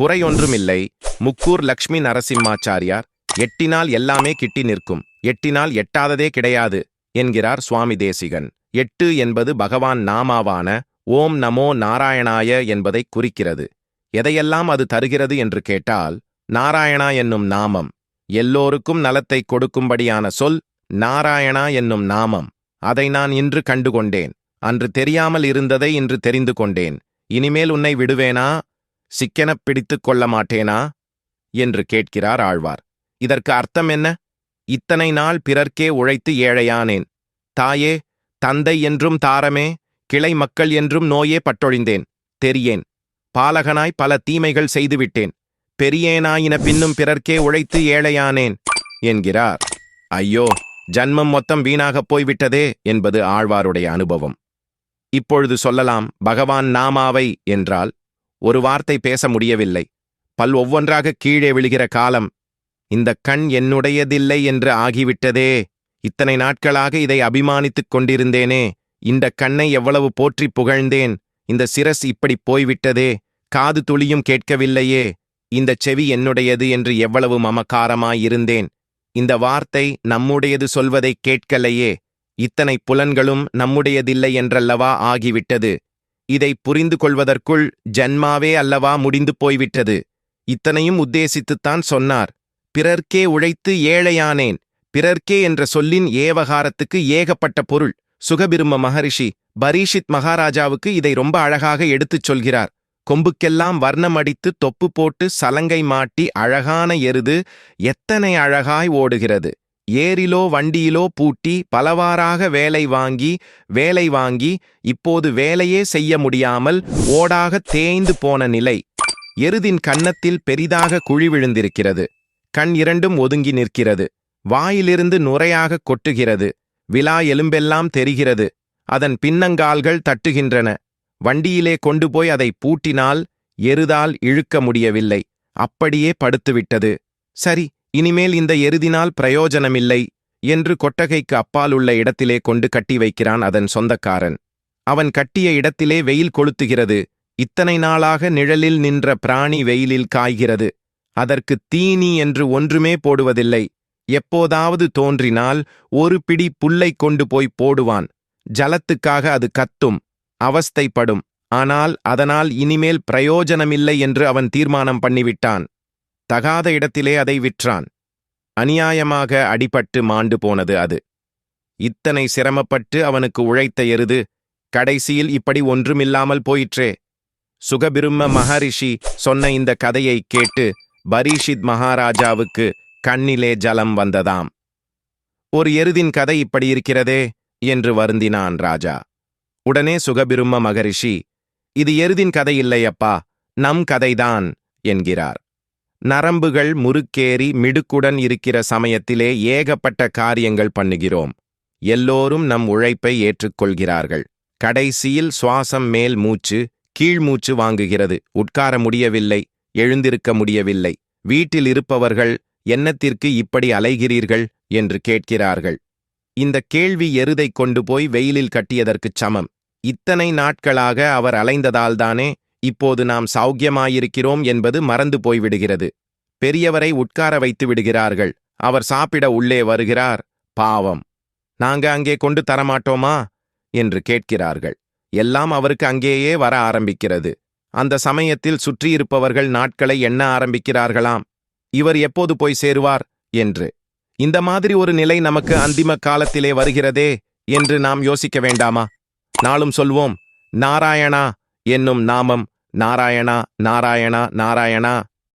குறையொன்றுமில்லை. முக்கூர் லக்ஷ்மி நரசிம்மாச்சாரியார் எட்டினால் எல்லாமே கிட்டி நிற்கும் எட்டினால் எட்டாததே கிடையாது என்கிறார் சுவாமி தேசிகன். எட்டு என்பது பகவான் நாமாவான ஓம் நமோ நாராயணாய என்பதை குறிக்கிறது. எதையெல்லாம் அது தருகிறது என்று கேட்டால் நாராயணா என்னும் நாமம். எல்லோருக்கும் நலத்தை கொடுக்கும்படியான சொல் நாராயணா என்னும் நாமம். அதை நான் இன்று கண்டுகொண்டேன். அன்று தெரியாமல் இருந்ததை இன்று தெரிந்து கொண்டேன். இனிமேல் உன்னை விடுவேனா? சிக்கெனப் பிடித்துக் கொள்ள மாட்டேனா? என்று கேட்கிறார் ஆழ்வார். இதற்கு அர்த்தம் என்ன? இத்தனை நாள் பிறர்க்கே உழைத்து ஏழையானேன். தாயே தந்தை என்றும் தாரமே கிளை மக்கள் என்றும் நோயே பட்டொழிந்தேன். தெரியேன். பாலகனாய் பல தீமைகள் செய்துவிட்டேன். பெரியேனாயின பின்னும் பிறர்க்கே உழைத்து ஏழையானேன் என்கிறார். ஐயோ ஜன்மம் மொத்தம் வீணாகப் போய்விட்டதே என்பது ஆழ்வாருடைய அனுபவம். இப்பொழுது சொல்லலாம் பகவான் நாமாவை என்றால் ஒரு வார்த்தை பேச முடியவில்லை. பல் ஒவ்வொன்றாக கீழே விழுகிற காலம் இந்த கண் என்னுடையதில்லை என்று ஆகிவிட்டதே. இத்தனை நாட்களாக இதை அபிமானித்துக் கொண்டிருந்தேனே. இந்த கண்ணை எவ்வளவு போற்றிப் புகழ்ந்தேன். இந்த சிரஸ் இப்படி போய்விட்டதே. காது துளியும் கேட்கவில்லையே. இந்த செவி என்னுடையது என்று எவ்வளவு மமக்காரமாயிருந்தேன். இந்த வார்த்தை நம்முடையது சொல்வதைக் கேட்கலையே. இத்தனை புலன்களும் நம்முடையதில்லை என்றல்லவா ஆகிவிட்டது. இதை புரிந்து கொள்வதற்குள் ஜன்மாவே அல்லவா முடிந்து போய்விட்டது? இத்தனையும் உத்தேசித்துத்தான் சொன்னார். பிறர்க்கே உழைத்து ஏழையானேன். பிறர்க்கே என்ற சொல்லின் ஏவகாரத்துக்கு ஏகப்பட்ட பொருள். சுகபிரும மகரிஷி பரீஷித் மகாராஜாவுக்கு இதை ரொம்ப அழகாக எடுத்துச் சொல்கிறார். கொம்புக்கெல்லாம் வர்ணம் அடித்து தொப்பு போட்டு சலங்கை மாட்டி அழகான எருது எத்தனை அழகாய் ஓடுகிறது. ஏரிலோ வண்டியிலோ பூட்டி பலவாறாக வேலை வாங்கி வேலை வாங்கி இப்போது வேலையே செய்ய முடியாமல் ஓடாக தேய்ந்து போன நிலை. எருதின் கன்னத்தில் பெரிதாக குழி விழுந்திருக்கிறது. கண் இரண்டும் ஒதுங்கி நிற்கிறது. வாயிலிருந்து நுரையாக கொட்டுகிறது. விலா எலும்பெல்லாம் தெரிகிறது. அதன் பின்னங்கால்கள் தட்டுகின்றன. வண்டியிலே கொண்டு போய் அதை பூட்டினால் எருதால் இழுக்க முடியவில்லை. அப்படியே படுத்துவிட்டது. சரி இனிமேல் இந்த எருதினால் பிரயோஜனமில்லை என்று கொட்டகைக்கு அப்பால் உள்ள இடத்திலே கொண்டு கட்டி வைக்கிறான் அதன் சொந்தக்காரன். அவன் கட்டிய இடத்திலே வெயில் கொளுத்துகிறது. இத்தனை நாளாக நிழலில் நின்ற பிராணி வெயிலில் காய்கிறது. அதற்கு தீனி என்று ஒன்றுமே போடுவதில்லை. எப்போதாவது தோன்றினால் ஒரு பிடி புல்லைக் கொண்டு போய் போடுவான். ஜலத்துக்காக அது கத்தும் அவஸ்தைப்படும். ஆனால் அதனால் இனிமேல் பிரயோஜனமில்லை என்று அவன் தீர்மானம் பண்ணிவிட்டான். தகாத இடத்திலே அதை விற்றான். அநியாயமாக அடிபட்டு மாண்டு போனது அது. இத்தனை சிரமப்பட்டு அவனுக்கு உழைத்த எருது கடைசியில் இப்படி ஒன்றுமில்லாமல் போயிற்றே. சுகபிரும்ம மகரிஷி சொன்ன இந்த கதையை கேட்டு பரீஷித் மகாராஜாவுக்கு கண்ணிலே ஜலம் வந்ததாம். ஒரு எருதின் கதை இப்படி இருக்கிறதே என்று வருந்தினான் ராஜா. உடனே சுகபிரும்ம மகரிஷி இது எருதின் கதை இல்லையப்பா நம் கதைதான் என்கிறார். நரம்புகள் முறுக்கேறி மிடுக்குடன் இருக்கிற சமயத்திலே ஏகப்பட்ட காரியங்கள் பண்ணுகிறோம். எல்லோரும் நம் உழைப்பை ஏற்றுக்கொள்கிறார்கள். கடைசியில் சுவாசம் மேல் மூச்சு கீழ் மூச்சு வாங்குகிறது. உட்கார முடியவில்லை எழுந்திருக்க முடியவில்லை. வீட்டில் இருப்பவர்கள் என்னத்திற்கு இப்படி அலைகிறீர்கள்? என்று கேட்கிறார்கள். இந்த கேள்வி எருதை கொண்டு போய் வெயிலில் கட்டியதற்குச் சமம். இத்தனை நாட்களாக அவர் அலைந்ததால்தானே இப்போது நாம் சௌக்கியமாயிருக்கிறோம் என்பது மறந்து போய்விடுகிறது. பெரியவரை உட்கார வைத்து விடுகிறார்கள். அவர் சாப்பிட உள்ளே வருகிறார். பாவம். நாங்க அங்கே கொண்டு தரமாட்டோமா? என்று கேட்கிறார்கள். எல்லாம் அவருக்கு அங்கேயே வர ஆரம்பிக்கிறது. அந்த சமயத்தில் சுற்றியிருப்பவர்கள் நாட்களை எண்ண ஆரம்பிக்கிறார்களாம். இவர் எப்போது போய் சேருவார்? என்று. இந்த மாதிரி ஒரு நிலை நமக்கு அந்திம காலத்திலே வருகிறதே என்று நாம் யோசிக்க வேண்டாமா? நாளும் சொல்வோம் நாராயணா என்னும் நாமம் நாராயணா நாராயணா நாராயணா